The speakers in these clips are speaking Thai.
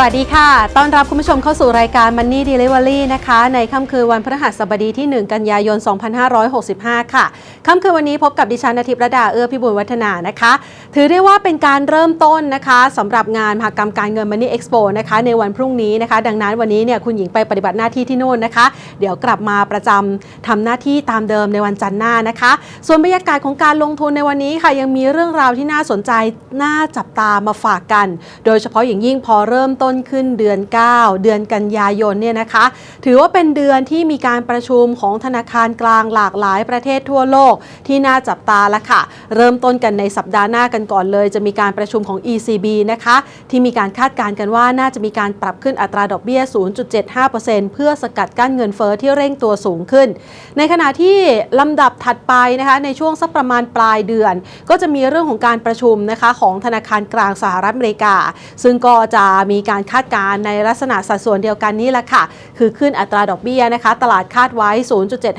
สวัสดีค่ะ ต้อนรับคุณผู้ชมเข้าสู่รายการ Money Delivery นะคะ ในค่ำคืนวันพฤหัสบดีที่ 1 กันยายน 2565 ค่ะ ค่ำคืนวันนี้พบกับดิฉันอาทิตย์ระดาเอื้อพิบูลวัฒนานะคะ ถือได้ว่าเป็นการเริ่มต้นนะคะสำหรับงานมหกรรมการเงิน Money Expo นะคะในวันพรุ่งนี้นะคะ ดังนั้นวันนี้เนี่ยคุณหญิงไปปฏิบัติหน้าที่ที่โน่นนะคะ เดี๋ยวกลับมาประจำทำหน้าที่ตามเดิมในวันจันทร์หน้านะคะ ส่วนบรรยากาศของการลงทุนในวันนี้ค่ะ ยังมีเรื่องราวที่น่าสนใจน่าจับตามาฝากกัน โดยเฉพาะอย่างยิ่งพอเริ่มต้นขึ้นเดือน 9 เดือนกันยายนเนี่ยนะคะ ถือว่าเป็นเดือนที่มีการประชุมของธนาคารกลางหลากหลายประเทศทั่วโลกที่น่าจับตาละค่ะ เริ่มต้นกันในสัปดาห์หน้ากันก่อนเลย จะมีการประชุมของ ECB นะคะที่มีการคาดการณ์กันว่าน่าจะมีการปรับขึ้นอัตราดอกเบี้ย 0.75%เพื่อสกัดกั้นเงินเฟอ้อที่เร่งตัวสูงขึ้น ในขณะที่ลำดับถัดไปนะคะในช่วงสักประมาณปลายเดือน ก็จะมีเรื่องของการประชุมนะคะของธนาคารกลางสหรัฐอเมริกา ซึ่งก็จะมีการคาดการณ์ในลักษณะสัดส่วนเดียวกันนี้แหละค่ะ คือขึ้นอัตราดอกเบี้ยนะคะ ตลาดคาดไว้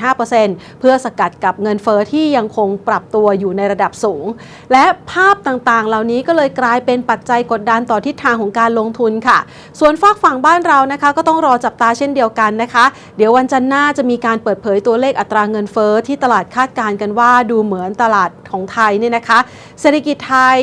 0.75%เพื่อสกัดกับเงินเฟอ้อที่ยังคงปรับตัวอยู่ในระดับสูง และภาพาพต่างๆ เหล่านี้ก็เลยกลายเป็นปัจจัยกดดันต่อทิศทางของการลงทุนค่ะ ส่วนฝากฝั่งบ้านเรานะคะ ก็ต้องรอจับตาเช่นเดียวกันนะคะ เดี๋ยววันจันทร์หน้าจะมีการเปิดเผยตัวเลขอัตราเงินเฟอ้อที่ตลาดคาดการณ์กันว่าดูเหมือนตลาดของไทยเนี่ยนะคะ เศรษฐกิจไทย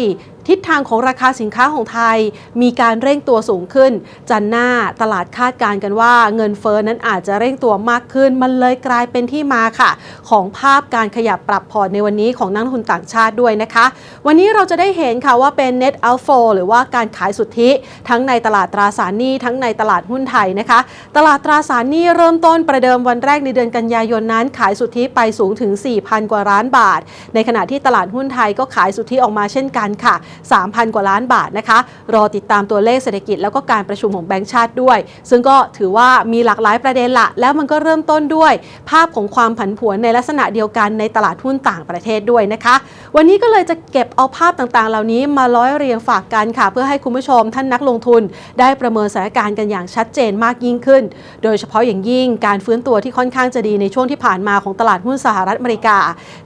ทิศทางของราคาสินค้าของไทย มีการเร่งตัวสูงขึ้น จันหน้าตลาดคาดการณ์กันว่า เงินเฟอ้อนั้นอาจจะเร่งตัวมากขึ้น มันเลยกลายเป็นที่มาค่ะ ของภาพการขยับปรับพอร์ตในวันนี้ของนักทุนต่างชาติด้วยนะคะ วันนี้เราจะได้เห็นค่ะว่าเป็น net outflow หรือว่าการขายสุทธิ ทั้งในตลาดตราสารหนี้ทั้งในตลาดหุ้นไทยนะคะ ตลาดตราสารหนี้เริ่มต้นประเดิมวันแรกในเดือนกันยายนนั้น ขายสุทธิไปสูงถึง 4,000 กว่าล้านบาท ในขณะที่ตลาดหุ้นไทยก็ขายสุทธิออกมาเช่นกันค่ะ3,000 กว่าล้านบาทนะคะ รอติดตามตัวเลขเศรษฐกิจแล้วก็การประชุมของแบงก์ชาติด้วย ซึ่งก็ถือว่ามีหลากหลายประเด็นละแล้วมันก็เริ่มต้นด้วย ภาพของความผันผวนในลักษณะเดียวกันในตลาดหุ้นต่างประเทศด้วยนะคะ วันนี้ก็เลยจะเก็บเอาภาพต่างๆ เหล่านี้มาร้อยเรียงฝากกันค่ะ เพื่อให้คุณผู้ชมท่านนักลงทุน ได้ประเมินสถานการณ์กันอย่างชัดเจนมากยิ่งขึ้น โดยเฉพาะอย่างยิ่งการฟื้นตัวที่ค่อนข้างจะดีในช่วงที่ผ่านมาของตลาดหุ้นสหรัฐอเมริกา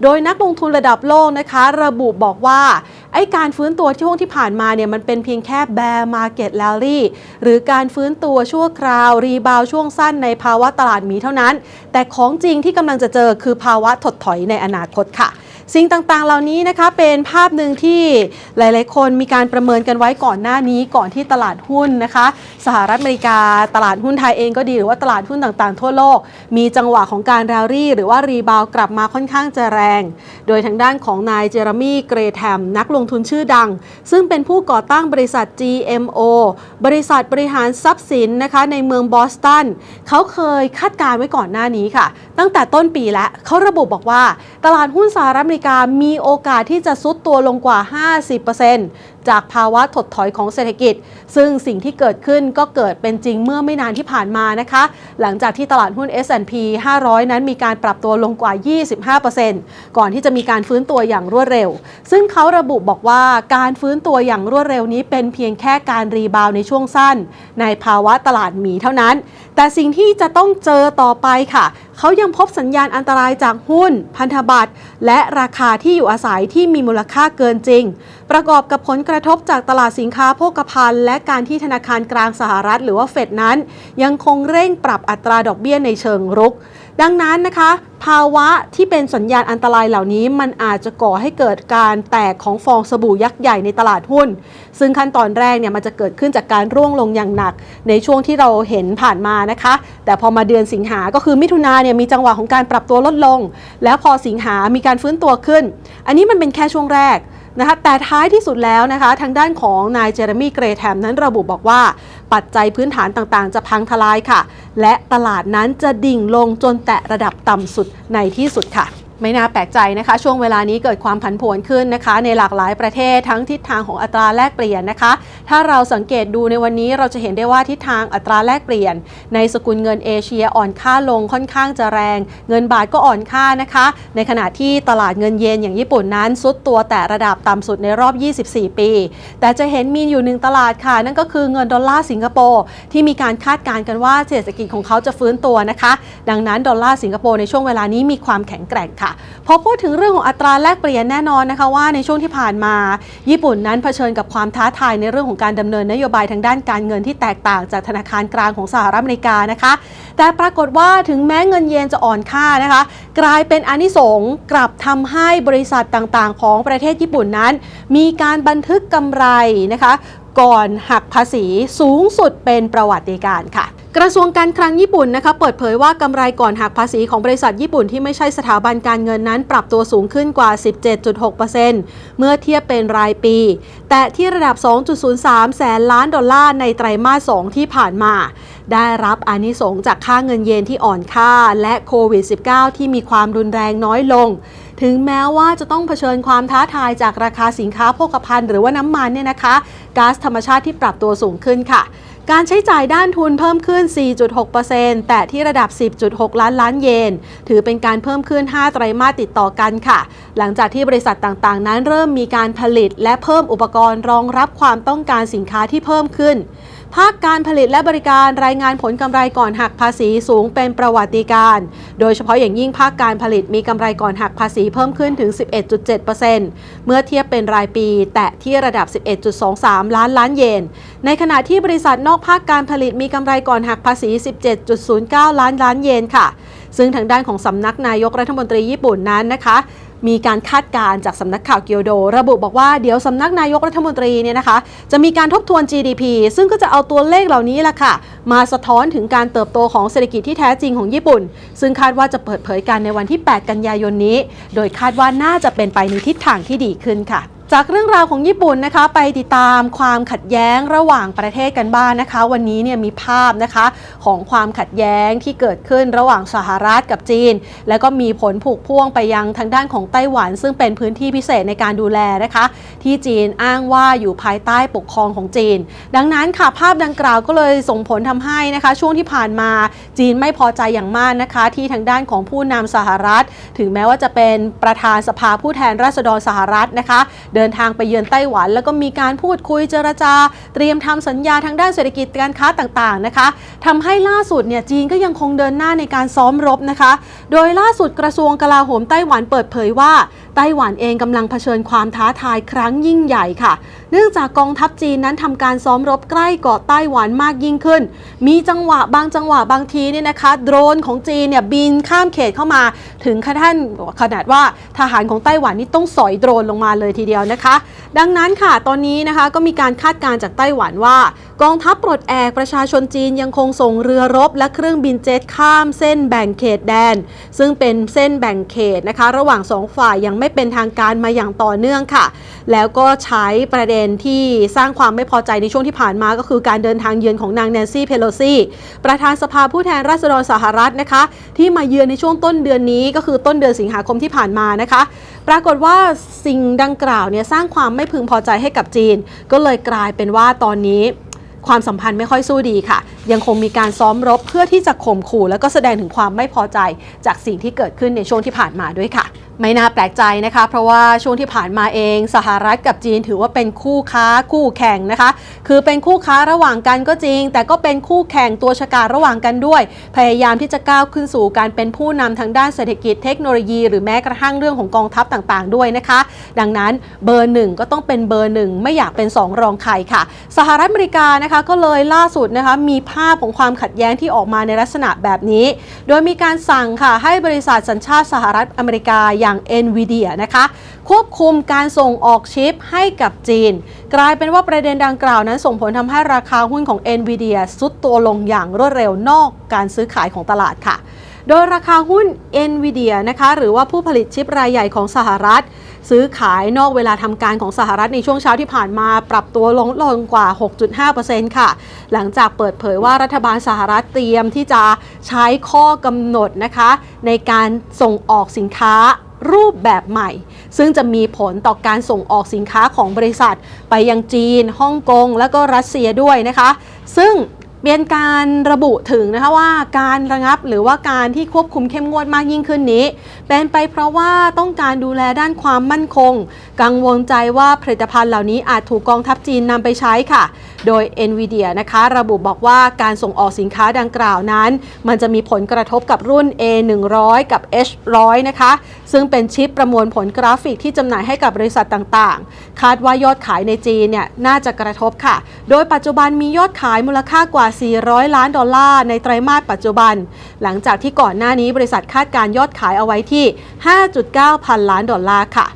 โดยนักลงทุนระดับโลกนะคะ ระบุบอกว่าไอ้การฟื้นตัวช่วงที่ผ่านมาเนี่ยมันเป็นเพียงแค่ bear market rally หรือการฟื้นตัวชั่วคราว รีบาวช่วงสั้นในภาวะตลาดหมีเท่านั้น แต่ของจริงที่กำลังจะเจอคือภาวะถดถอยในอนาคตค่ะ สิ่งต่างๆ เหล่านี้นะคะเป็นภาพหนึ่งที่หลายๆ คนมีการประเมินกันไว้ก่อนหน้านี้ก่อนที่ตลาดหุ้นนะคะ สหรัฐอเมริกาตลาดหุ้นไทยเองก็ดีหรือว่าตลาดหุ้นต่างๆ ทั่วโลก มีจังหวะของการแรลลี่ หรือว่ารีบาวกลับมาค่อนข้างจะแรง โดยทางด้านของนายเจอร์มี่เกรแทมนักลงทุนชื่อดัง ซึ่งเป็นผู้ก่อตั้งบริษัท GMO บริษัทบริหารทรัพย์สินนะคะในเมืองบอสตันเขาเคยคาดการณ์ไว้ก่อนหน้านี้ค่ะ ตั้งแต่ต้นปีแล้วเขาระบุบอกว่า ตลาดหุ้นสหรัฐอเมริกามีโอกาสที่จะซุดตัวลงกว่า 50%จากภาวะถดถอยของเศรษฐกิจ ซึ่งสิ่งที่เกิดขึ้นก็เกิดเป็นจริงเมื่อไม่นานที่ผ่านมานะคะ หลังจากที่ตลาดหุ้น S&P 500 นั้นมีการปรับตัวลงกว่า 25%ก่อนที่จะมีการฟื้นตัวอย่างรวดเร็ว ซึ่งเขาระบุบอกว่าการฟื้นตัวอย่างรวดเร็วนี้เป็นเพียงแค่การรีบาวในช่วงสั้น ในภาวะตลาดหมีเท่านั้น แต่สิ่งที่จะต้องเจอต่อไปค่ะเขายังพบสัญญาณอันตรายจากหุ้น พันธบัตรและราคาที่อยู่อาศัยที่มีมูลค่าเกินจริง ประกอบกับผลกระทบจากตลาดสินค้าโภคภัณฑ์ และการที่ธนาคารกลางสหรัฐ หรือว่าเฟดนั้น ยังคงเร่งปรับอัตราดอกเบี้ยในเชิงรุก ดังนั้นนะคะ ภาวะที่เป็นสัญญาณอันตรายเหล่านี้ มันอาจจะก่อให้เกิดการแตกของฟองสบู่ยักษ์ใหญ่ในตลาดหุ้น ซึ่งขั้นตอนแรกเนี่ยมันจะเกิดขึ้นจากการร่วงลงอย่างหนัก ในช่วงที่เราเห็นผ่านมานะคะ แต่พอมาเดือนสิงหา ก็คือมิถุนาเนี่ยมีจังหวะของการปรับตัวลดลง แล้วพอสิงหามีการฟื้นตัวขึ้น อันนี้มันเป็นแค่ช่วงแรก นะคะแต่ท้ายที่สุดแล้วนะคะทางด้านของนายเจอร์มี่เกรแทมนั้นระบุบอกว่า ปัจจัยพื้นฐานต่างๆ จะพังทลายค่ะ และตลาดนั้นจะดิ่งลงจนแตะระดับต่ำสุดในที่สุดค่ะไม่น่าแปลกใจนะคะ ช่วงเวลานี้เกิดความผันผวนขึ้นนะคะ ในหลากหลายประเทศทั้งทิศทางของอัตราแลกเปลี่ยนนะคะถ้าเราสังเกตดูในวันนี้เราจะเห็นได้ว่าทิศทางอัตราแลกเปลี่ยน ในสกุลเงินเอเชียอ่อนค่าลงค่อนข้างจะแรง เงินบาทก็อ่อนค่านะคะ ในขณะที่ตลาดเงินเยนอย่างญี่ปุ่นนั้นซุดตัวแต่ระดับต่ำสุดในรอบ 24 ปี แต่จะเห็นมีอยู่หนึ่งตลาดค่ะ นั่นก็คือเงินดอลลาร์สิงคโปร์ที่มีการคาดการณ์กันว่าเศรษฐกิจของเขาจะฟื้นตัวนะคะ ดังนั้นดอลลาร์สิงคโปร์ในช่วงเวลานี้มีความแข็งแกร่งค่ะพอพูดถึงเรื่องของอัตราแลกเปลี่ยนแน่นอนนะคะว่าในช่วงที่ผ่านมา ญี่ปุ่นนั้นเผชิญกับความท้าทายในเรื่องของการดำเนินนโยบายทางด้านการเงินที่แตกต่างจากธนาคารกลางของสหรัฐอเมริกานะคะ แต่ปรากฏว่าถึงแม้เงินเยนจะอ่อนค่านะคะ กลายเป็นอนิสงส์กลับทำให้บริษัทต่างๆ ของประเทศญี่ปุ่นนั้น มีการบันทึกกำไรนะคะ ก่อนหักภาษีสูงสุดเป็นประวัติการ์ค่ะ กระทรวงการคลังญี่ปุ่นนะคะเปิดเผยว่ากำไรก่อนหักภาษีของบริษัทญี่ปุ่นที่ไม่ใช่สถาบันการเงินนั้น ปรับตัวสูงขึ้นกว่า 17.6%เมื่อเทียบเป็นรายปี แต่ที่ระดับ 2.03 แสนล้านดอลลาร์ในไตรมาส 2 ที่ผ่านมา ได้รับอานิสงจากค่าเงินเยนที่อ่อนค่า และโควิด -19 ที่มีความรุนแรงน้อยลง ถึงแม้ว่าจะต้องเผชิญความท้าทายจากราคาสินค้าโภคภัณฑ์หรือว่าน้ำมันเนี่ยนะคะก๊าซธรรมชาติที่ปรับตัวสูงขึ้นค่ะ การใช้จ่ายด้านทุนเพิ่มขึ้น 4.6%แต่ที่ระดับ 10.6 ล้านล้านเยน ถือเป็นการเพิ่มขึ้น 5 ไตรมาสติดต่อกันค่ะ หลังจากที่บริษัทต่างๆ นั้นเริ่มมีการผลิต และเพิ่มอุปกรณ์รองรับความต้องการสินค้าที่เพิ่มขึ้น ภาคการผลิตและบริการรายงานผลกำไรก่อนหักภาษีสูงเป็นประวัติการ โดยเฉพาะอย่างยิ่งภาคการผลิตมีกำไรก่อนหักภาษีเพิ่มขึ้นถึง 11.7%เมื่อเทียบเป็นรายปี แตะที่ระดับ 11.23 ล้านล้านเยน ในขณะที่บริษัทนอกภาคการผลิตมีกำไรก่อนหักภาษี 17.09 ล้านล้านเยนค่ะ ซึ่งทางด้านของสำนักนายกรัฐมนตรีญี่ปุ่นนั้นนะคะ มีการคาดการณ์จากสำนักข่าวเกียวโด ระบุบอกว่าเดี๋ยวสำนักนายกรัฐมนตรีเนี่ยนะคะ จะมีการทบทวน GDP ซึ่งก็จะเอาตัวเลขเหล่านี้แหละค่ะ มาสะท้อนถึงการเติบโตของเศรษฐกิจที่แท้จริงของญี่ปุ่น ซึ่งคาดว่าจะเปิดเผยกันในวันที่ 8 กันยายนนี้ โดยคาดว่าน่าจะเป็นไปในทิศทางที่ดีขึ้นค่ะ จากเรื่องราวของญี่ปุ่นนะคะไปติดตามความขัดแย้งระหว่างประเทศกันบ้างนนะคะ วันนี้เนี่ยมีภาพนะคะของความขัดแย้งที่เกิดขึ้นระหว่างสหรัฐกับจีน แล้วก็มีผลผูกพ่วงไปยังทางด้านของไต้หวัน ซึ่งเป็นพื้นที่พิเศษในการดูแลนะคะ ที่จีนอ้างว่าอยู่ภายใต้ปกครองของจีน ดังนั้นค่ะภาพดังกล่าวก็เลยส่งผลทำให้นะคะ ช่วงที่ผ่านมาจีนไม่พอใจอย่างมากนะคะ ที่ทางด้านของผู้นำสหรัฐ ถึงแม้ว่าจะเป็นประธานสภาผู้แทนราษฎรสหรัฐนะคะเดินทางไปเยือนไต้หวัน แล้วก็มีการพูดคุยเจรจา เตรียมทำสัญญาทางด้านเศรษฐกิจการค้าต่างๆนะคะทำให้ล่าสุดเนี่ยจีนก็ยังคงเดินหน้าในการซ้อมรบนะคะ โดยล่าสุดกระทรวงกลาโหมไต้หวันเปิดเผยว่า ต้หวันเองกำลังเผชิญความท้าทายครั้งยิ่งใหญ่ค่ะ เนื่องจากกองทัพจีนนั้นทำการซ้อมรบใกล้เกาะไต้หวันมากยิ่งขึ้น มีจังหวะบางจังหวะบางทีเนี่ยนะคะ โดรนของจีนเนี่ยบินข้ามเขตเข้ามาถึงขั้นขนาดว่าทหารของไต้หวันนี่ต้องสอยโดรนลงมาเลยทีเดียวนะคะ ดังนั้นค่ะตอนนี้นะคะก็มีการคาดการณ์จากไต้หวันว่า กองทัพปลดแอกประชาชนจีนยังคงส่งเรือรบ และเครื่องบินเจ็ตข้ามเส้นแบ่งเขตแดน ซึ่งเป็นเส้นแบ่งเขตนะคะ ระหว่างสองฝ่ายยังไม่เป็นทางการมาอย่างต่อเนื่องค่ะ แล้วก็ใช้ประเด็นที่สร้างความไม่พอใจในช่วงที่ผ่านมาก็คือการเดินทางเยือนของนางแนนซี่เพโลซีประธานสภาผู้แทนราษฎรสหรัฐนะคะ ที่มาเยือนในช่วงต้นเดือนนี้ก็คือต้นเดือนสิงหาคมที่ผ่านมานะคะ ปรากฏว่าสิ่งดังกล่าวเนี่ยสร้างความไม่พึงพอใจให้กับจีน ก็เลยกลายเป็นว่าตอนนี้ความสัมพันธ์ไม่ค่อยสู้ดีค่ะ ยังคงมีการซ้อมรบเพื่อที่จะข่มขู่ แล้วก็แสดงถึงความไม่พอใจจากสิ่งที่เกิดขึ้นในช่วงที่ผ่านมาด้วยค่ะไม่น่าแปลกใจนะคะ เพราะว่าช่วงที่ผ่านมาเอง สหรัฐกับจีนถือว่าเป็นคู่ค้าคู่แข่งนะคะ คือเป็นคู่ค้าระหว่างกันก็จริง แต่ก็เป็นคู่แข่งตัวฉกาจระหว่างกันด้วย พยายามที่จะก้าวขึ้นสู่การเป็นผู้นำทางด้านเศรษฐกิจเทคโนโลยี หรือแม้กระทั่งเรื่องของกองทัพต่างๆ ด้วยนะคะ ดังนั้นเบอร์หนึ่งก็ต้องเป็นเบอร์หนึ่งไม่อยากเป็นสองรองใครค่ะ สหรัฐอเมริกานะคะก็เลยล่าสุดนะคะมีภาพของความขัดแย้งที่ออกมาในลักษณะแบบนี้ โดยมีการสั่งค่ะให้บริษัทสัญชาติสหรัฐอเมริกาอย่าง NVIDIA นะคะควบคุมการส่งออกชิปให้กับจีน กลายเป็นว่าประเด็นดังกล่าวนั้นส่งผลทำให้ราคาหุ้นของ NVIDIA ซุดตัวลงอย่างรวดเร็วนอกการซื้อขายของตลาดค่ะ โดยราคาหุ้น NVIDIA นะคะหรือว่าผู้ผลิตชิปรายใหญ่ของสหรัฐ ซื้อขายนอกเวลาทำการของสหรัฐในช่วงเช้าที่ผ่านมาปรับตัวลงลงกว่า 6.5%ค่ะ หลังจากเปิดเผยว่ารัฐบาลสหรัฐเตรียมที่จะใช้ข้อกำหนดนะคะ ในการส่งออกสินค้ารูปแบบใหม่ ซึ่งจะมีผลต่อการส่งออกสินค้าของบริษัท ไปยังจีนฮ่องกงและก็รัสเซียด้วยนะคะ ซึ่ง เป็นการระบุถึงนะคะว่าการระงับหรือว่าการที่ควบคุมเข้มงวดมากยิ่งขึ้นนี้ เป็นไปเพราะว่าต้องการดูแลด้านความมั่นคง กังวลใจว่าผลิตภัณฑ์เหล่านี้อาจถูกกองทัพจีนนำไปใช้ค่ะ โดย NVIDIA นะคะระบุบอกว่าการส่งออกสินค้าดังกล่าวนั้น มันจะมีผลกระทบกับรุ่น A100 กับ H100 นะคะ ซึ่งเป็นชิปประมวลผลกราฟิกที่จำหน่ายให้กับบริษัทต่างๆ คาดว่ายอดขายในจีนเนี่ยน่าจะกระทบค่ะ โดยปัจจุบันมียอดขายมูลค่ากว่า 400 ล้านดอลลาร์ในไตรมาสปัจจุบัน หลังจากที่ก่อนหน้านี้บริษัทคาดการยอดขายเอาไว้ที่ 5.9 พันล้านดอลลาร์ค่ะ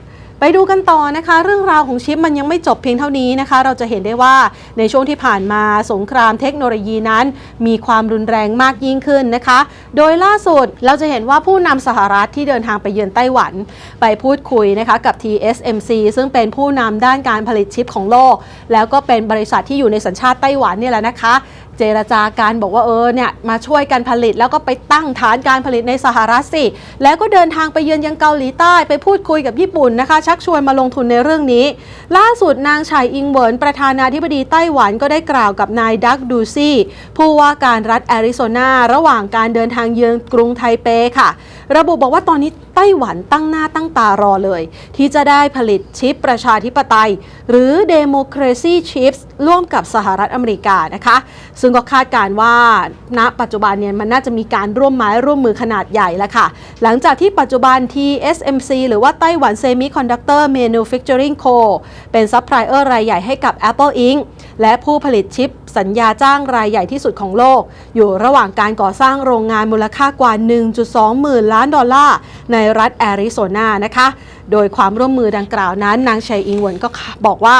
ไปดูกันต่อนะคะ เรื่องราวของชิปมันยังไม่จบเพียงเท่านี้นะคะ เราจะเห็นได้ว่าในช่วงที่ผ่านมาสงครามเทคโนโลยีนั้น มีความรุนแรงมากยิ่งขึ้นนะคะ โดยล่าสุดเราจะเห็นว่าผู้นำสหรัฐที่เดินทางไปเยือนไต้หวัน ไปพูดคุยนะคะกับ TSMC ซึ่งเป็นผู้นำด้านการผลิตชิปของโลก แล้วก็เป็นบริษัทที่อยู่ในสัญชาติไต้หวันนี่แหละนะคะ เจรจาการบอกว่าเออเนี่ยมาช่วยกันผลิตแล้วก็ไปตั้งฐานการผลิตในสหรัฐสิ แล้วก็เดินทางไปเยือนยังเกาหลีใต้ไปพูดคุยกับญี่ปุ่นนะคะ ชักชวนมาลงทุนในเรื่องนี้ ล่าสุดนางชายอิงเวินประธานาธิบดีไต้หวันก็ได้กล่าวกับนายดักดูซี่ผู้ว่าการรัฐแอริโซนา ระหว่างการเดินทางเยือนกรุงไทเปค่ะ ระบุบอกว่าตอนนี้ไต้หวันตั้งหน้าตั้งตารอเลย ที่จะได้ผลิตชิปประชาธิปไตย หรือ Democracy Chips ร่วมกับสหรัฐอเมริกานะคะ ซึ่งก็คาดการณ์ว่าณปัจจุบันเนี่ยมันน่าจะมีการร่วมไม้ร่วมมือขนาดใหญ่แล้วค่ะ หลังจากที่ปัจจุบัน TSMC หรือว่าไต้หวัน Semiconductor Manufacturing Co เป็นซัพพลายเออร์รายใหญ่ให้กับ Apple Inc. และผู้ผลิตชิปสัญญาจ้างรายใหญ่ที่สุดของโลก อยู่ระหว่างการก่อสร้างโรงงานมูลค่ากว่า 1.2 หมื่นล้านดอลลาร์ในรัฐแอริโซนานะคะ โดยความร่วมมือดังกล่าวนั้น นางชัยอิงเวินก็บอกว่า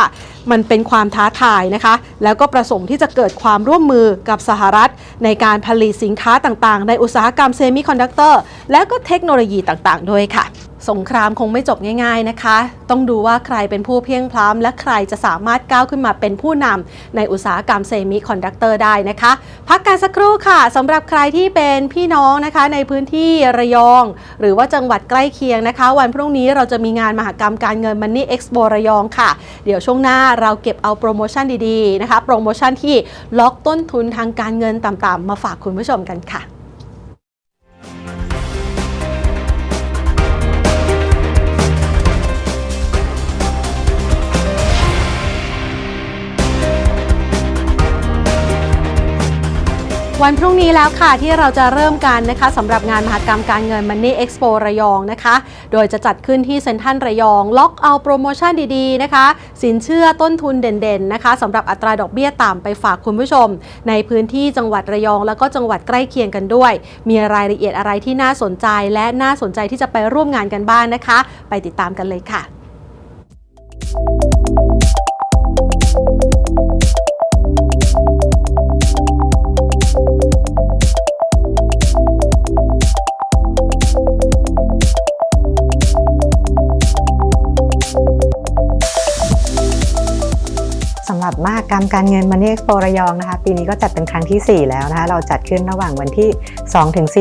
มันเป็นความท้าทายนะคะ แล้วก็ประสงค์ที่จะเกิดความร่วมมือกับสหรัฐ ในการผลิตสินค้าต่างๆ ในอุตสาหกรรมเซมิคอนดักเตอร์และก็เทคโนโลยีต่างๆ ด้วยค่ะ สงครามคงไม่จบง่าย ๆนะคะ ต้องดูว่าใครเป็นผู้เพียงพล้ำและใครจะสามารถก้าวขึ้นมาเป็นผู้นำในอุตสาหกรรมเซมิคอนดักเตอร์ได้นะคะ พักการสักครู่ค่ะสำหรับใครที่เป็นพี่น้องนะคะในพื้นที่ระยอง หรือว่าจังหวัดใกล้เคียงนะคะ วันพรุ่งนี้เราจะจะมีงานมหกรรมการเงินมันนี่เอ็กซ์โบระยองค่ะ เดี๋ยวช่วงหน้าเราเก็บเอาโปรโมชั่นดีๆนะคะ โปรโมชั่นที่ล็อกต้นทุนทางการเงินต่ำๆมาฝากคุณผู้ชมกันค่ะ วันพรุ่งนี้แล้วค่ะที่เราจะเริ่มกันนะคะสำหรับงานมหกรรมการเงิน Money Expo ระยองนะคะ โดยจะจัดขึ้นที่เซ็นทรัลระยอง ล็อกเอาโปรโมชั่นดีๆนะคะ สินเชื่อต้นทุนเด่นๆนะคะสำหรับอัตราดอกเบี้ยต่ำไปฝากคุณผู้ชม ในพื้นที่จังหวัดระยอง แล้วก็จังหวัดใกล้เคียงกันด้วย มีรายละเอียดอะไรที่น่าสนใจ และน่าสนใจที่จะไปร่วมงานกันบ้างนะคะ ไปติดตามกันเลยค่ะสำ มหกรรมการเงินมันนี่เอ็กซ์โประยองนะคะ ปีนี้ก็จัดเป็นครั้งที่ 4 แล้วนะคะ เราจัดขึ้นระหว่างวันที่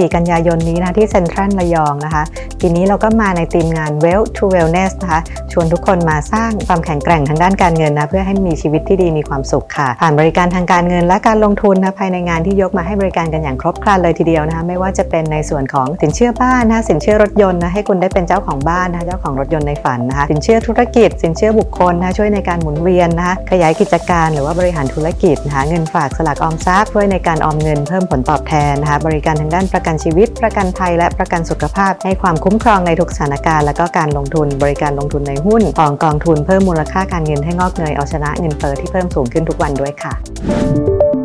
2-4 กันยายนนี้นะะที่เซ็นทรัลระยองนะคะ ปีนี้เราก็มาในธีมงาน Well to Wellness นะคะ ชวนทุกคนมาสร้างความแข็งแกร่งทางด้านการเงินนะเพื่อให้มีชีวิตที่ดีมีความสุขค่ะ ผ่านบริการทางการเงินและการลงทุนนะภายในงานที่ยกมาให้บริการกันอย่างครบครันเลยทีเดียวนะคะไม่ว่าจะเป็นในส่วนของสินเชื่อบ้านนะคะสินเชื่อรถยนต์นะให้คุณได้เป็นเจ้าของบ้านนะคะเจ้าของรถยนต์ในฝันนะคะสินเชื่อธุรกิจ สินเชื่อบุคคลนะคะช่วยในการหมุนเวียนนะคะขยายกิจการหรือว่าบริหารธุรกิจหาเงินฝากสลากออมทรัพย์ช่วยในการออมเงินเพิ่มผลตอบแทนนะคะบริการทางด้านประกันชีวิต ประกันภัยและประกันสุขภาพ ให้ความคุ้มครองในทุกสถานการณ์และก็การลงทุน บริการลงทุนในหุ้นของกองทุนเพิ่มมูลค่าการเงินให้งอกเงยเอาชนะเงินเฟ้อที่เพิ่มสูงขึ้นทุกวันด้วยค่ะ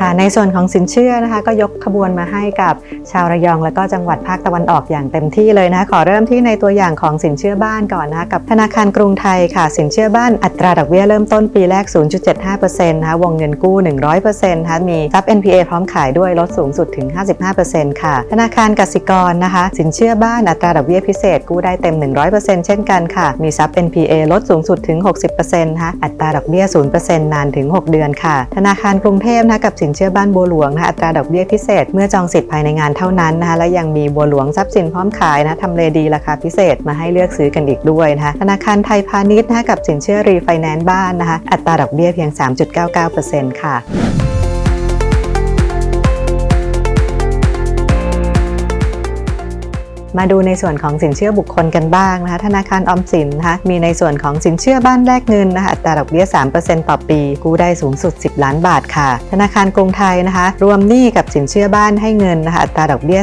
ค่ะในส่วนของสินเชื่อนะคะก็ยกขบวนมาให้กับชาวระยองและก็จังหวัดภาคตะวันออกอย่างเต็มที่เลยนะขอเริ่มที่ในตัวอย่างของสินเชื่อบ้านก่อนนะคะกับธนาคารกรุงไทยค่ะ สินเชื่อบ้านอัตราดอกเบี้ยเริ่มต้นปีแรก 0.75%นะคะวงเงินกู้ 100%นะคะมีทรัพย์ NPA พร้อมขายด้วยลดสูงสุดถึง 55%ค่ะ ธนาคารกสิกรนะคะ สินเชื่อบ้านอัตราดอกเบี้ยพิเศษกู้ได้เต็ม 100%เช่นกันค่ะ มีทรัพย์ NPA ลดสูงสุดถึง 60%นะคะอัตราดอกเบี้ย 0%นานถึง 6 เดือนค่ะ ธนาคารกรุงเทพนะคะกับสินเชื่อบ้านบัวหลวงนะคะอัตราดอกเบี้ยพิเศษ เมื่อจองสิทธิ์ภายในงานเท่านั้นนะคะและยังมีบัวหลวงทรัพย์สินพร้อมขายนะทำเลดีราคาพิเศษมาให้เลือกซื้อกันอีกด้วยนะคะธนาคารไทยพาณิชย์นะคะกับสินเชื่อรีไฟแนนซ์บ้านนะคะอัตราดอกเบี้ยเพียง 3.99%ค่ะ มาดูในส่วนของสินเชื่อบุคคลกันบ้างนะคะ ธนาคารออมสินนะคะมีในส่วนของสินเชื่อบ้านแลกเงินนะคะอัตราดอกเบี้ย 3%ต่อปี กู้ได้สูงสุด 10 ล้านบาทค่ะ ธนาคารกรุงไทยนะคะ รวมหนี้กับสินเชื่อบ้านให้เงินนะคะอัตราดอกเบี้ย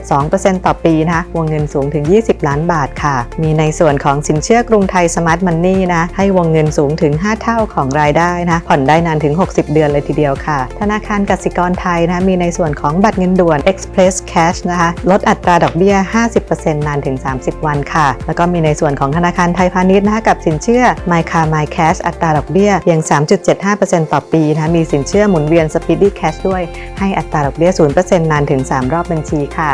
4.72%ต่อปีนะคะวงเงินสูงถึง 20 ล้านบาทค่ะ มีในส่วนของสินเชื่อกรุงไทยสมาร์ทมันนี่นะให้วงเงินสูงถึง 5 เท่าของรายได้นะผ่อนได้นานถึง 60 เดือนเลยทีเดียวค่ะ ธนาคารกสิกรไทยนะมีในส่วนของบัตรเงินด่วน Express Cash นะคะลดอัตราดอกเบี้ย5 50%นานถึง 30 วันค่ะ แล้วก็มีในส่วนของธนาคารไทยพาณิชย์นะคะกับสินเชื่อ My Car My Cash อัตราดอกเบี้ยเพียง 3.75%ต่อปีนะคะมีสินเชื่อหมุนเวียน Speedy Cash ด้วย ให้อัตราดอกเบี้ย 0%นานถึง 3 รอบบัญชีค่ะ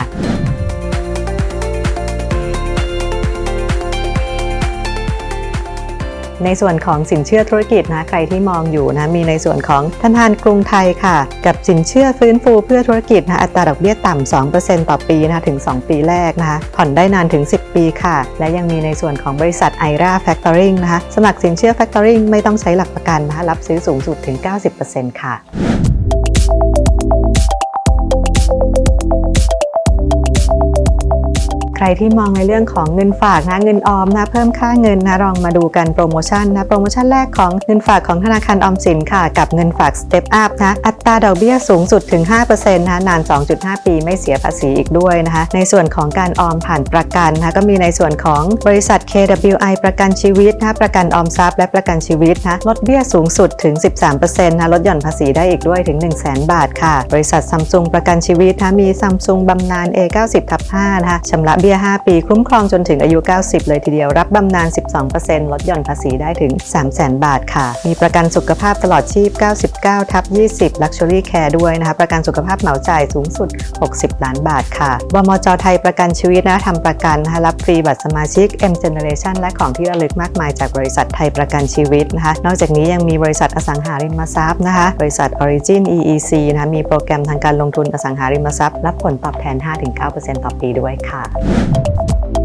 ในส่วนของสินเชื่อธุรกิจนะใครที่มองอยู่นะมีในส่วนของธนาคารกรุงไทยค่ะ กับสินเชื่อฟื้นฟูเพื่อธุรกิจนะอัตราดอกเบี้ยต่ำ2%ต่อปีนะถึง 2 ปีแรกนะคะผ่อนได้นานถึง 10 ปีค่ะ และยังมีในส่วนของบริษัท i r a Factoring นะคะสมัครสินเชื่อ Factoring ไม่ต้องใช้หลักประกันนะคะรับซื้อสูงสุดถึง 90%ค่ะ รที่มองในเรื่องของเงินฝากนะเงินออมนะเพิ่มค่าเงินนะลองมาดูกันโปรโมชั่นนะโปรโมชั่นแรกของเงินฝากของธนาคารออมสินค่ะ กับเงินฝาก Step Up นะอัตราดอกเบี้ยสูงสุดถึง 5%นะนาน 2.5 ปีไม่เสียภาษีอีกด้วยนะคะในส่วนของการออมผ่านประกันนะก็มีในส่วนของบริษัท KWI ประกันชีวิตนะประกันออมทรัพย์และประกันชีวิตนะลดเบี้ยสูงสุดถึง 13%นะลดหย่อนภาษีได้อีกด้วยถึง 1 0 0 0 0 0บาทค่ะ บริษัทซัมซุงประกันชีวิตนะมีซัมซุงบำนาญ A90 ทับ5นะคะชำระเบี้ยี้ย 5 ปี คุ้มครองจนถึงอายุ 90 เลยทีเดียว รับบำนาญ 12%ลดหย่อนภาษีได้ถึง 300,000 บาทค่ะ มีประกันสุขภาพตลอดชีพ 99 ทับ 20 Luxury Care ด้วยนะคะ ประกันสุขภาพเหมาจ่ายสูงสุด 60 ล้านบาทค่ะบมจไทยประกันชีวิตนะทำประกันนะคะรับฟรีบัตรสมาชิก M Generation และของที่ระลึกมากมายจากบริษัทไทยประกันชีวิตนะคะ นอกจากนี้ยังมีบริษัทอสังหาริมทรัพย์นะคะ บริษัท Origin EEC นะคะมีโปรแกรมทางการลงทุนอสังหาริมทรัพย์ รับผลตอบแทน 5-9%ต่อปีด้วยค่ะ Thank you.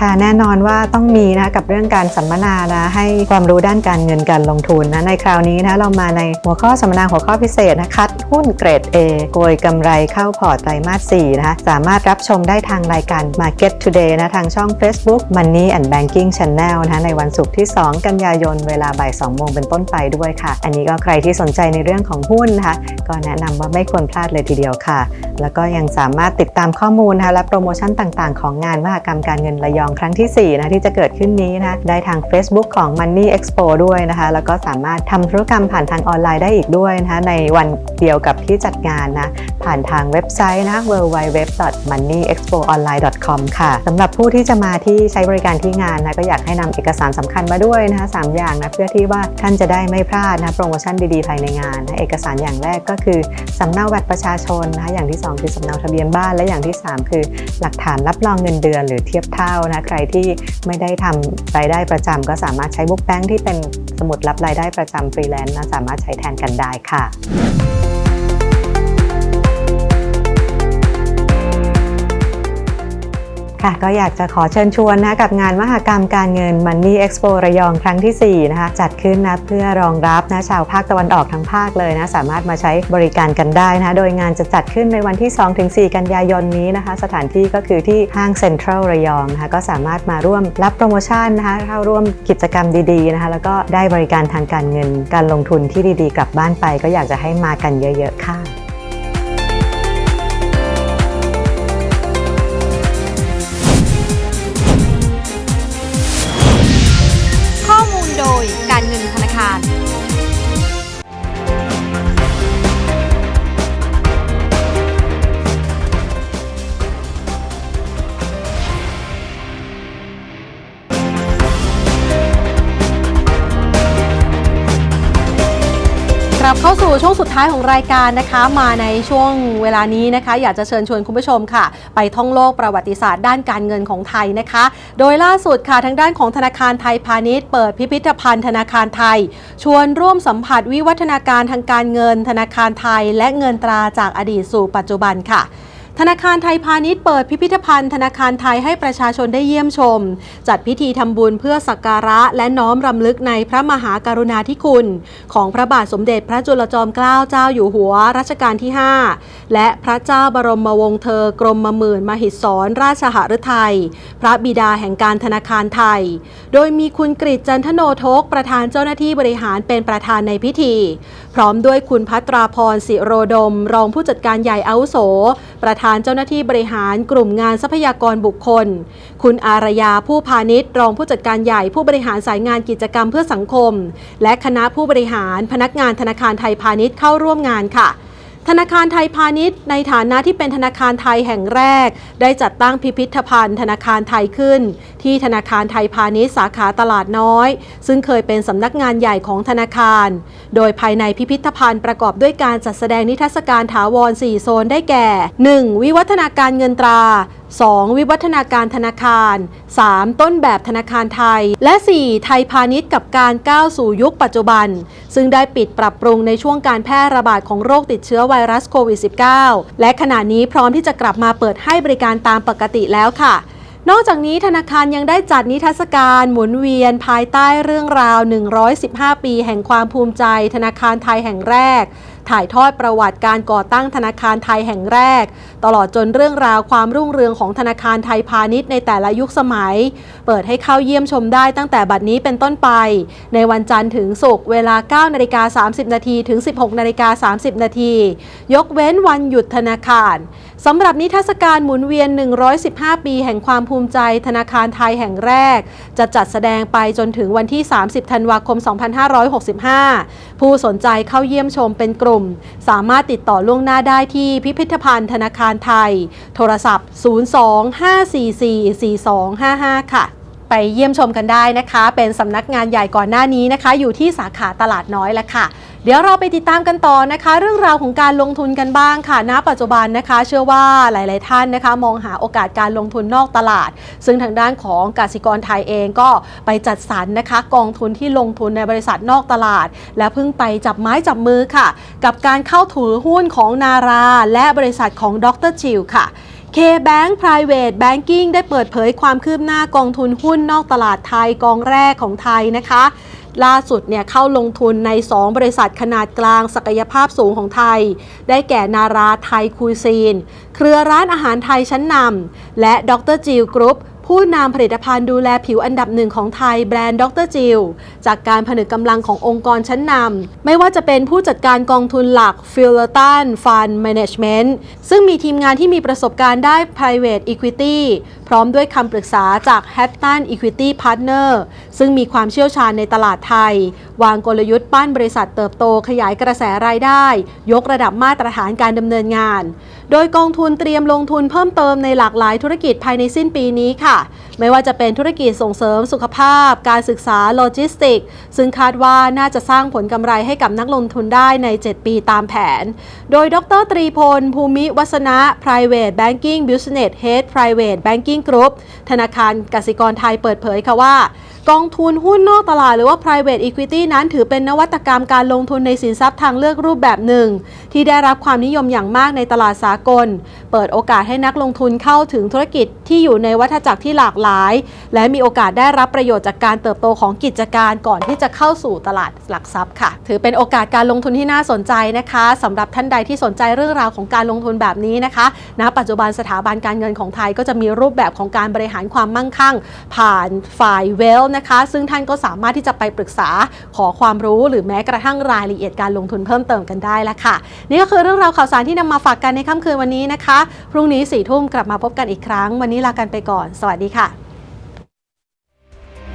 ค่ะแน่นอนว่าต้องมีนะกับเรื่องการสัมมนานะให้ความรู้ด้านการเงินการลงทุนนะในคราวนี้นะเรามาในหัวข้อสัมมนาหัวข้อพิเศษนะคัดหุ้นเกรด A โกยกำไรเข้าพอร์ตไตรมาส4นะคะสามารถรับชมได้ทางรายการ Market Today นะทางช่อง Facebook Money and Banking Channel นะในวันศุกร์ที่ 2 กันยายนเวลาบ่าย2โมงเป็นต้นไปด้วยค่ะ อันนี้ก็ใครที่สนใจในเรื่องของหุ้นนะคะก็แนะนำว่าไม่ควรพลาดเลยทีเดียวค่ะ แล้วก็ยังสามารถติดตามข้อมูลนะคะและโปรโมชั่นต่างๆ ของงานมหกรรมการเงินระยององครั้งที่ 4 นะที่จะเกิดขึ้นนี้นะได้ทาง Facebook ของ Money Expo ด้วยนะคะ แล้วก็สามารถทำธุรกรรมผ่านทางออนไลน์ได้อีกด้วยนะคะในวันเดียวกับที่จัดงานนะผ่านทางเว็บไซต์นะ www.moneyexpoonline.com ค่ะสำหรับผู้ที่จะมาที่ใช้บริการที่งานนะก็อยากให้นำเอกสารสำคัญมาด้วยนะคะสามอย่างนะเพื่อที่ว่าท่านจะได้ไม่พลาดนะโปรโมชั่นดีๆภายในงานนะเอกสารอย่างแรกก็คือสำเนาบัตรประชาชนนะคะอย่างที่ 2 คือสำเนาทะเบียนบ้านและอย่างที่ 3 คือ หลักฐานรับรองเงินเดือนหรือเทียบเท่านะใครที่ไม่ได้ทำรายได้ประจำก็สามารถใช้บุ๊กแบงค์ที่เป็นสมุดรับรายได้ประจำฟรีแลนซ์นะสามารถใช้แทนกันได้ค่ะ ค่ะก็อยากจะขอเชิญชวนนะกับงานมหกรรมการเงิน Money Expo ระยองครั้งที่ 4 นะคะจัดขึ้นนะเพื่อรองรับนะชาวภาคตะวันออกทั้งภาคเลยนะสามารถมาใช้บริการกันได้นะโดยงานจะจัดขึ้นในวันที่ 2-4 กันยายนนี้นะคะ สถานที่ก็คือที่ห้างเซ็นทรัลระยองนะคะก็สามารถมาร่วมรับโปรโมชั่นนะคะเข้าร่วมกิจกรรมดีๆนะคะแล้วก็ได้บริการทางการเงินการลงทุนที่ดีๆ กลับบ้านไป ก็อยากจะให้มากันเยอะ ๆ ค่ะ เข้าสู่ช่วงสุดท้ายของรายการนะคะมาในช่วงเวลานี้นะคะ อยากจะเชิญชวนคุณผู้ชมค่ะ ไปท่องโลกประวัติศาสตร์ด้านการเงินของไทยนะคะ โดยล่าสุดค่ะทางด้านของธนาคารไทยพาณิชย์เปิดพิพิธภัณฑ์ธนาคารไทย ชวนร่วมสัมผัสวิวัฒนาการทางการเงินธนาคารไทย และเงินตราจากอดีตสู่ปัจจุบันค่ะ ธนาคารไทยพาณิชย์เปิดพิพิธภัณฑ์ ธนาคารไทยให้ประชาชนได้เยี่ยมชม จัดพิธีทำบุญเพื่อสักการะและน้อมรำลึกในพระมหากรุณาธิคุณ ของพระบาทสมเด็จพระจุลจอมเกล้าเจ้าอยู่หัวรัชกาลที่ 5 และพระเจ้าบรมวงศ์เธอกรมมหมื่นมหิดศรราชหฤทัยพระบิดาแห่งการธนาคารไทย โดยมีคุณกฤษจันทโนทกประธานเจ้าหน้าที่บริหารเป็นประธานในพิธี พร้อมด้วยคุณพัตราพรสิโรดม รองผู้จัดการใหญ่อาวุโส ประธานเจ้าหน้าที่บริหารกลุ่มงานทรัพยากรบุคคล คุณอารยาผู้พาณิชย์ รองผู้จัดการใหญ่ผู้บริหารสายงานกิจกรรมเพื่อสังคม และคณะผู้บริหารพนักงานธนาคารไทยพาณิชย์เข้าร่วมงานค่ะ ธนาคารไทยพาณิชย์ ในฐานะที่เป็นธนาคารไทยแห่งแรก ได้จัดตั้งพิพิธภัณฑ์ธนาคารไทยขึ้น ที่ธนาคารไทยพาณิชย์สาขาตลาดน้อย ซึ่งเคยเป็นสำนักงานใหญ่ของธนาคาร โดยภายในพิพิธภัณฑ์ประกอบด้วยการจัดแสดงนิทรรศการถาวร 4 โซนได้แก่ 1. วิวัฒนาการเงินตรา 2. วิวัฒนาการธนาคาร 3. ต้นแบบธนาคารไทย และ 4. ไทยพาณิชย์กับการก้าวสู่ยุคปัจจุบัน ซึ่งได้ปิดปรับปรุงในช่วงการแพร่ระบาดของโรคติดเชื้อไวรัสโควิด -19 และขณะนี้พร้อมที่จะกลับมาเปิดให้บริการตามปกติแล้วค่ะนอกจากนี้ธนาคารยังได้จัดนิทรรศการหมุนเวียนภายใต้เรื่องราว 115 ปีแห่งความภูมิใจ ธนาคารไทยแห่งแรก ถ่ายทอดประวัติการก่อตั้งธนาคารไทยแห่งแรก ตลอดจนเรื่องราวความรุ่งเรืองของธนาคารไทยพาณิชย์ในแต่ละยุคสมัย เปิดให้เข้าเยี่ยมชมได้ตั้งแต่บัดนี้เป็นต้นไป ในวันจันทร์ถึงศุกร์เวลา9นาฬิกา30นาทีถึง 16นาฬิกา30นาทียกเว้นวันหยุดธนาคารสำหรับนิทรรศการหมุนเวียน 115 ปีแห่งความภูมิใจ ธนาคารไทยแห่งแรก จะจัดแสดงไปจนถึงวันที่ 30 ธันวาคม 2565 ผู้สนใจเข้าเยี่ยมชมเป็นกลุ่มสามารถติดต่อล่วงหน้าได้ที่พิพิธภัณฑ์ธนาคารไทย โทรศัพท์ 02-544-4255 ค่ะ ไปเยี่ยมชมกันได้นะคะ เป็นสำนักงานใหญ่ก่อนหน้านี้นะคะ อยู่ที่สาขาตลาดน้อยแล้วค่ะ เดี๋ยวเราไปติดตามกันต่อนะคะ เรื่องราวของการลงทุนกันบ้างค่ะ ณ ปัจจุบันนะคะ เชื่อว่าหลาย ๆ ท่านนะคะ มองหาโอกาสการลงทุนนอกตลาด ซึ่งทางด้านของกสิกรไทยเองก็ไปจัดสรรนะคะ กองทุนที่ลงทุนในบริษัทนอกตลาด และเพิ่งไปจับไม้จับมือค่ะ กับการเข้าถือหุ้นของนารา และบริษัทของดรจิวค่ะ K-Bank Private Banking ได้เปิดเผยความคืบหน้ากองทุนหุ้นนอกตลาดไทยกองแรกของไทยนะคะ ล่าสุดเนี่ยเข้าลงทุนใน 2 บริษัทขนาดกลางศักยภาพสูงของไทย ได้แก่นาราไทยคูซีน เครือร้านอาหารไทยชั้นนำและดรจิลกรุ๊ป ผู้นำผลิตภัณฑ์ดูแลผิวอันดับหนึ่งของไทยแบรนด์ดรจิลจากการผนึกกำลังขององค์กรชั้นนำไม่ว่าจะเป็นผู้จัดการกองทุนหลัก f i l t o n Fund Management ซึ่งมีทีมงานที่มีประสบการณ์ได้ private equity พร้อมด้วยคำปรึกษาจาก Hatton Equity Partner ซึ่งมีความเชี่ยวชาญในตลาดไทยวางกลยุทธ์ปั้นบริษัทเติบโตขยายกระแสรายได้ ยกระดับมาตรฐานการดำเนินงาน โดยกองทุนเตรียมลงทุนเพิ่มเติมในหลากหลายธุรกิจภายในสิ้นปีนี้ค่ะ ไม่ว่าจะเป็นธุรกิจส่งเสริมสุขภาพ การศึกษาโลจิสติก ซึ่งคาดว่าน่าจะสร้างผลกำไรให้กับนักลงทุนได้ใน 7 ปีตามแผน โดยดรตรีพล ภูมิวัฒนะ Private Banking Business Head Private Banking Group ธนาคารกสิกรไทยเปิดเผยค่ะว่า กองทุนหุ้นนอกตลาดหรือว่า private equity นั้นถือเป็นนวัตกรรมการลงทุนในสินทรัพย์ทางเลือกรูปแบบหนึ่ง ที่ได้รับความนิยมอย่างมากในตลาดสากล เปิดโอกาสให้นักลงทุนเข้าถึงธุรกิจที่อยู่ในวัฏจักรที่หลากหลาย และมีโอกาสได้รับประโยชน์จากการเติบโตของกิจการก่อนที่จะเข้าสู่ตลาดหลักทรัพย์ค่ะ ถือเป็นโอกาสการลงทุนที่น่าสนใจนะคะสำหรับท่านใดที่สนใจเรื่องราวของการลงทุนแบบนี้นะคะณปัจจุบันสถาบันการเงินของไทยก็จะมีรูปแบบของการบริหารความมั่งคั่ง ผ่านฝ่ายเวลนะคะ ซึ่งท่านก็สามารถที่จะไปปรึกษาขอความรู้หรือแม้กระทั่งรายละเอียดการลงทุนเพิ่มเติมกันได้แล้วค่ะ นี่ก็คือเรื่องราวข่าวสารที่นำมาฝากกันในค่ำคืนวันนี้นะคะ พรุ่งนี้สี่ทุ่มกลับมาพบกันอีกครั้ง วันนี้ลากันไปก่อน สวัสดีค่ะ